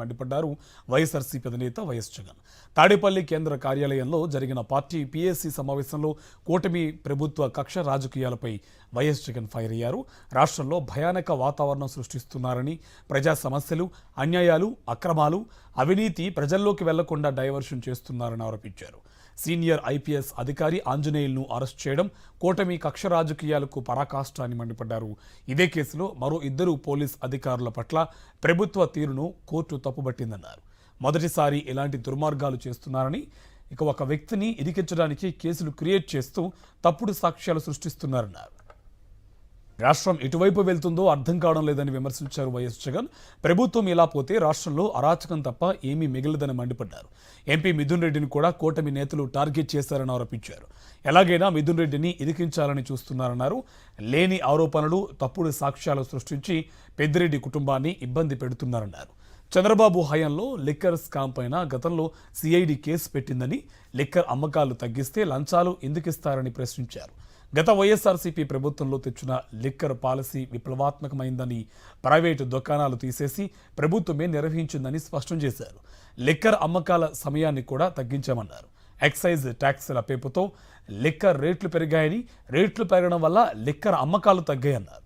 మండిపడ్డారు వైఎస్ఆర్సీపీ అధినేత వైఎస్ జగన్. తాడేపల్లి కేంద్ర కార్యాలయంలో జరిగిన పార్టీ పీఎస్సీ సమావేశంలో కూటమి ప్రభుత్వ కక్ష రాజకీయాలపై వైఎస్ జగన్ ఫైర్ అయ్యారు. రాష్ట్రంలో భయానక వాతావరణం సృష్టిస్తున్నారని ప్రజా సమస్యలు అన్యాయాలు అక్రమాలు అవినీతి ప్రజల్లోకి వెళ్ళకుండా డైవర్షన్ చేస్తున్నారని ఆరోపించారు. సీనియర్ ఐపీఎస్ అధికారి ఆంజనేయులను అరెస్ట్ చేయడం కూటమి కక్ష రాజకీయాలకు పరాకాష్ట అని మండిపడ్డారు. ఇదే కేసులో మరో ఇద్దరు పోలీస్ అధికారుల పట్ల ప్రభుత్వ తీరును కోర్టు తప్పుబట్టిందన్నారు. మొదటిసారి ఇలాంటి దుర్మార్గాలు చేస్తున్నారని ఇక ఒక వ్యక్తిని ఇరికించడానికి కేసులు క్రియేట్ చేస్తూ తప్పుడు సాక్ష్యాలు సృష్టిస్తున్నారన్నారు. రాష్ట్రం ఎటువైపు వెళ్తుందో అర్థం కావడం లేదని విమర్శించారు వైఎస్ జగన్. ప్రభుత్వం ఇలా పోతే రాష్ట్రంలో అరాచకం తప్ప ఏమీ మిగలదని మండిపడ్డారు. ఎంపీ మిథున్ రెడ్డిని కూడా కూటమి నేతలు టార్గెట్ చేశారని ఆరోపించారు. ఎలాగైనా మిథున్ రెడ్డిని ఇరికించాలని చూస్తున్నారన్నారు. లేని ఆరోపణలు తప్పుడు సాక్ష్యాలు సృష్టించి పెద్దిరెడ్డి కుటుంబాన్ని ఇబ్బంది పెడుతున్నారన్నారు. చంద్రబాబు హయాంలో లిక్కర్ స్కామ్ పైన గతంలో సిఐడి కేసు పెట్టిందని లిక్కర్ అమ్మకాలు తగ్గిస్తే లంచాలు ఎందుకిస్తారని ప్రశ్నించారు. గత వైఎస్ఆర్సీపీ ప్రభుత్వంలో తెచ్చిన లిక్కర్ పాలసీ విప్లవాత్మకమైందని ప్రైవేటు దుకాణాలు తీసేసి ప్రభుత్వమే నిర్వహించిందని స్పష్టం చేశారు. లిక్కర్ అమ్మకాల సమయాన్ని కూడా తగ్గించామన్నారు. ఎక్సైజ్ ట్యాక్సుల పేపుతో లిక్కర్ రేట్లు పెరిగాయని రేట్లు పెరగడం వల్ల లిక్కర్ అమ్మకాలు తగ్గాయన్నారు.